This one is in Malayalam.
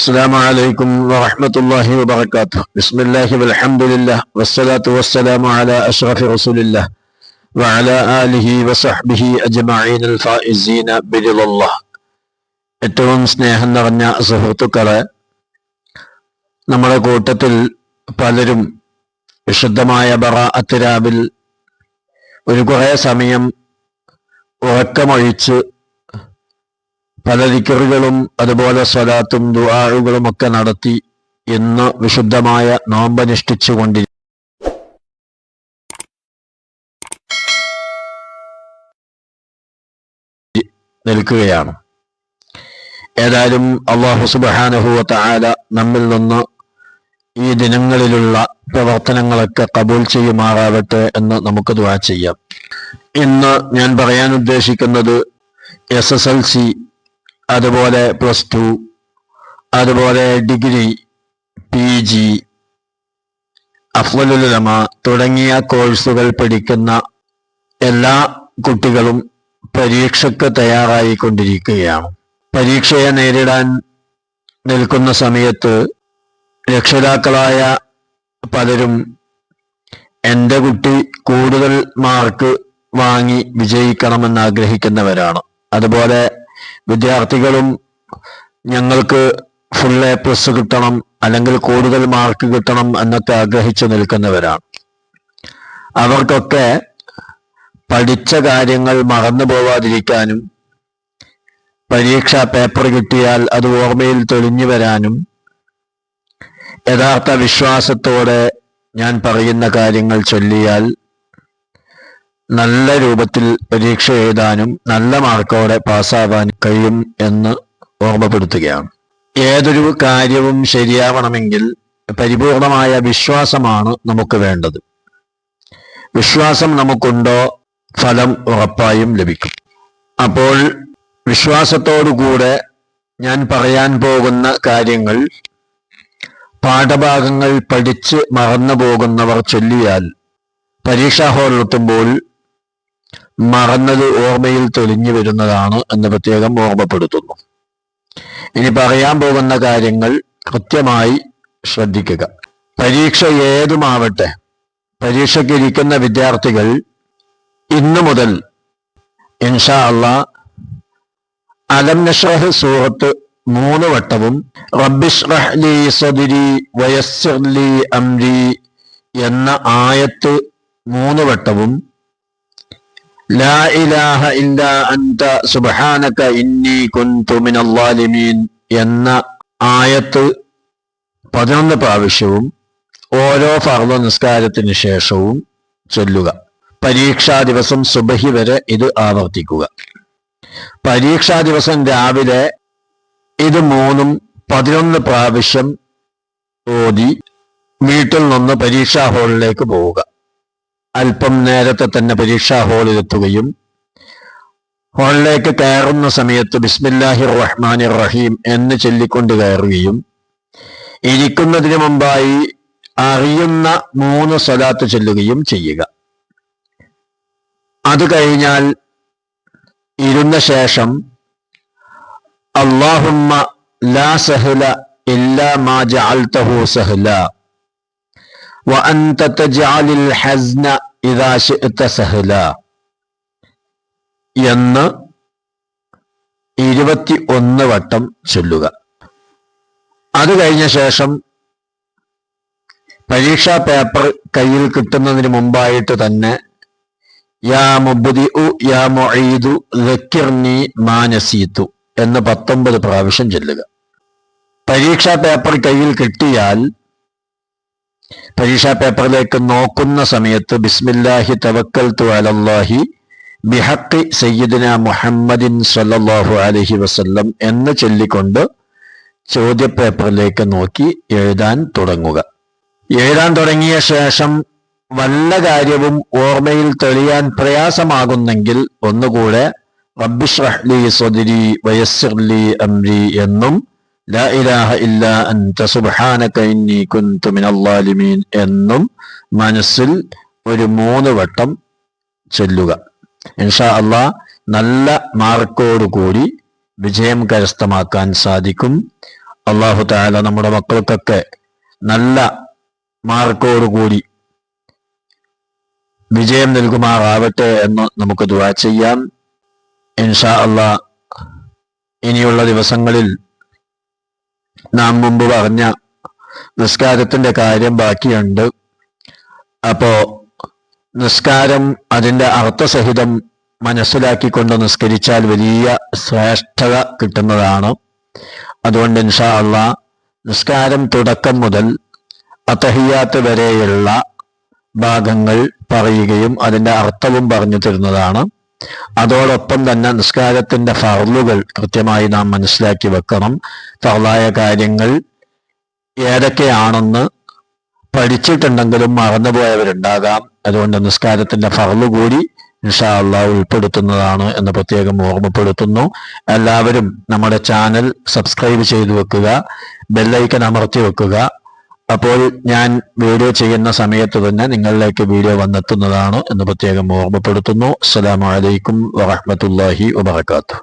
السلام عليكم ورحمة الله وبركاته بسم الله والحمد لله والصلاة والسلام على أشرف رسول الله وعلى آله وصحبه أجمعين الفائزين برضا الله ഏറ്റവും സ്നേഹം നിറഞ്ഞ സുഹൃത്തുക്കളെ നമ്മുടെ കൂട്ടത്തിൽ പലരും വിശുദ്ധമായ ബറ അത്തിരാബിൽ ഒരു കുറേ സമയം ഉറക്കമൊഴിച്ച് പല ദിക്കറുകളും അതുപോലെ സ്വലാത്തും ദുആഴുകളും ഒക്കെ നടത്തി ഇന്ന് വിശുദ്ധമായ നോമ്പനുഷ്ഠിച്ചുകൊണ്ടിരിക്കും കൊണ്ടി നിൽക്കുകയാണ്. ഏതായാലും അള്ളാഹു സുബാനഹുവ ആല നമ്മിൽ നിന്ന് ഈ ദിനങ്ങളിലുള്ള പ്രവർത്തനങ്ങളൊക്കെ കബൂൽ ചെയ്യുമാറാവട്ടെ എന്ന് നമുക്ക് ദുആ ചെയ്യാം. ഇന്ന് ഞാൻ പറയാൻ ഉദ്ദേശിക്കുന്നത് എസ് എസ് എൽ സി അതുപോലെ പ്ലസ് ടു അതുപോലെ ഡിഗ്രി പി ജി അഫ്വലുലമ തുടങ്ങിയ കോഴ്സുകൾ പഠിക്കുന്ന എല്ലാ കുട്ടികളും പരീക്ഷയ്ക്ക് തയ്യാറായിക്കൊണ്ടിരിക്കുകയാണ്. പരീക്ഷയെ നേരിടാൻ നിൽക്കുന്ന സമയത്ത് രക്ഷിതാക്കളായ പലരും എന്റെ കുട്ടി കൂടുതൽ മാർക്ക് വാങ്ങി വിജയിക്കണമെന്ന് ആഗ്രഹിക്കുന്നവരാണ്. അതുപോലെ വിദ്യാർത്ഥികളും ഞങ്ങൾക്ക് ഫുൾ എ പ്ലസ് കിട്ടണം അല്ലെങ്കിൽ കൂടുതൽ മാർക്ക് കിട്ടണം എന്നൊക്കെ ആഗ്രഹിച്ചു നിൽക്കുന്നവരാണ്. അവർക്കൊക്കെ പഠിച്ച കാര്യങ്ങൾ മറന്നു പോവാതിരിക്കാനും പരീക്ഷാ പേപ്പർ കിട്ടിയാൽ അത് ഓർമ്മയിൽ തെളിഞ്ഞു വരാനും യഥാർത്ഥ വിശ്വാസത്തോടെ ഞാൻ പറയുന്ന കാര്യങ്ങൾ ചൊല്ലിയാൽ നല്ല രൂപത്തിൽ പരീക്ഷ എഴുതാനും നല്ല മാർക്കോടെ പാസ്സാവാനും കഴിയും എന്ന് ഓർമ്മപ്പെടുത്തുകയാണ്. ഏതൊരു കാര്യവും ശരിയാവണമെങ്കിൽ പരിപൂർണമായ വിശ്വാസമാണ് നമുക്ക് വേണ്ടത്. വിശ്വാസം നമുക്കുണ്ടോ? ഫലം ഉറപ്പായും ലഭിക്കും. അപ്പോൾ വിശ്വാസത്തോടുകൂടെ ഞാൻ പറയാൻ പോകുന്ന കാര്യങ്ങൾ പാഠഭാഗങ്ങൾ പഠിച്ച് മറന്നു പോകുന്നവർ ചൊല്ലിയാൽ പരീക്ഷാ ഹാളിലെത്തുമ്പോൾ മറന്നത് ഓർമ്മയിൽ തെളിഞ്ഞു വരുന്നതാണ് എന്ന് പ്രത്യേകം ഓർമ്മപ്പെടുത്തുന്നു. ഇനി പറയാൻ പോകുന്ന കാര്യങ്ങൾ കൃത്യമായി ശ്രദ്ധിക്കുക. പരീക്ഷ ഏതുമാവട്ടെ പരീക്ഷയ്ക്കിരിക്കുന്ന വിദ്യാർത്ഥികൾ ഇന്നു മുതൽ ഇൻഷാ അള്ളാ അലം നഷഹ് സൂറത്ത് മൂന്ന് വട്ടവും റബ്ബിഷ്ലി സദിരി വയസ്സർലി അംരി എന്ന ആയത്ത് മൂന്ന് വട്ടവും ലാ ഇലാഹ ഇല്ല അന്ത സുബ്ഹാനക ഇന്നി കുന്തു ളാലിമീൻ എന്ന ആയത്ത് പതിനൊന്ന് പ്രാവശ്യവും ഓരോ ഫർദ നിസ്കാരത്തിന് ശേഷവും ചൊല്ലുക. പരീക്ഷാ ദിവസം സുബഹി വരെ ഇത് ആവർത്തിക്കുക. പരീക്ഷാ ദിവസം രാവിലെ ഇത് മൂന്നും പതിനൊന്ന് പ്രാവശ്യം ഓതി വീട്ടിൽ നിന്ന് പരീക്ഷാ ഹാളിലേക്ക് പോവുക. അല്പം നേരത്തെ തന്നെ പരീക്ഷാ ഹാളിലെത്തുകയും ഹാളിലേക്ക് കയറുന്ന സമയത്ത് ബിസ്മില്ലാഹി റഹ്മാൻ റഹീം എന്ന് ചൊല്ലിക്കൊണ്ട് കയറുകയും ഇരിക്കുന്നതിന് മുമ്പായി അറിയുന്ന മൂന്ന് സ്വലാത്ത് ചൊല്ലുകയും ചെയ്യുക. അത് കഴിഞ്ഞാൽ ഇരുന്ന ശേഷം അള്ളാഹുമ്മ ലാ സഹല ഇല്ലാ മാ ജഅൽതഹു സഹല وأنت تجعل الحزن إذا شئت سهلا എന്ന് ഇരുപത്തി ഒന്ന് വട്ടം ചൊല്ലുക അത് കഴിഞ്ഞ ശേഷം പരീക്ഷാ പേപ്പർ കയ്യിൽ കിട്ടുന്നതിന് മുമ്പായിട്ട് തന്നെ യാ മുബുദി ഉ യാ മൊയ്തു ലക്കിർനി മാനസീത്തു എന്ന് പത്തൊമ്പത് പ്രാവശ്യം ചൊല്ലുക പരീക്ഷാ പേപ്പർ കയ്യിൽ കിട്ടിയാൽ പരീക്ഷാ പേപ്പറിലേക്ക് നോക്കുന്ന സമയത്ത് ബിസ്മില്ലാഹി തവക്കൽ അലല്ലാഹി ബിഹക്കി സയ്യിദിന മുഹമ്മദിൻ സല്ലാഹു അലഹി വസ്ല്ലം എന്ന് ചൊല്ലിക്കൊണ്ട് ചോദ്യ പേപ്പറിലേക്ക് നോക്കി എഴുതാൻ തുടങ്ങുക. എഴുതാൻ തുടങ്ങിയ ശേഷം വല്ല കാര്യവും ഓർമ്മയിൽ തെളിയാൻ പ്രയാസമാകുന്നെങ്കിൽ ഒന്നുകൂടെ റബ്ബിഷ്റഹ്ലി സ്വദിരി വയസ്സിർലി അംരി എന്നും ലാ ഇലാഹ ഇല്ല അൻത സുബ്ഹാനക ഇന്നി കുന്തു മിനൽ ളാലിമീൻ എന്നും മനസ്സിൽ ഒരു മൂന്ന് വട്ടം ചൊല്ലുക. ഇൻഷാ അള്ളാ നല്ല മാർക്കോടുകൂടി വിജയം കരസ്ഥമാക്കാൻ സാധിക്കും. അള്ളാഹു താല നമ്മുടെ മക്കൾക്കൊക്കെ നല്ല മാർക്കോടുകൂടി വിജയം നൽകുമാറാവട്ടെ എന്ന് നമുക്ക് ദുവാ ചെയ്യാം. ഇൻഷാ അള്ളാ ഇനിയുള്ള ദിവസങ്ങളിൽ നാം മുമ്പ് പറഞ്ഞ നിസ്കാരത്തിന്റെ കാര്യം ബാക്കിയുണ്ട്. അപ്പോ നിസ്കാരം അതിന്റെ അർത്ഥസഹിതം മനസ്സിലാക്കിക്കൊണ്ട് നിസ്കരിച്ചാൽ വലിയ ശ്രേഷ്ഠത കിട്ടുന്നതാണ്. അതുകൊണ്ട് ഇൻഷാ അള്ളാ നിസ്കാരം തുടക്കം മുതൽ അത്തഹിയാത്ത് വരെയുള്ള ഭാഗങ്ങൾ പറയുകയും അതിന്റെ അർത്ഥവും പറഞ്ഞു തരുന്നതാണ്. അതോടൊപ്പം തന്നെ നിസ്കാരത്തിന്റെ ഫർലുകൾ കൃത്യമായി നാം മനസ്സിലാക്കി വെക്കണം. ഫർലായ കാര്യങ്ങൾ ഏതൊക്കെയാണെന്ന് പഠിച്ചിട്ടുണ്ടെങ്കിലും മറന്നുപോയവരുണ്ടാകാം. അതുകൊണ്ട് നിസ്കാരത്തിന്റെ ഫർലു കൂടി ഇൻഷാ അള്ളാഹ് ഉൾപ്പെടുത്തുന്നതാണ് എന്ന് പ്രത്യേകം ഓർമ്മപ്പെടുത്തുന്നു. എല്ലാവരും നമ്മുടെ ചാനൽ സബ്സ്ക്രൈബ് ചെയ്തു വെക്കുക ബെല്ലൈക്കൻ അമർത്തി വെക്കുക. അപ്പോൾ ഞാൻ വീഡിയോ ചെയ്യുന്ന സമയത്ത് തന്നെ നിങ്ങളിലേക്ക് വീഡിയോ വന്നെത്തുന്നതാണ് എന്ന് പ്രത്യേകം ഓർമ്മപ്പെടുത്തുന്നു. അസ്സലാമലൈക്കും വറഹമത്തല്ലാഹി വബർക്കാത്തു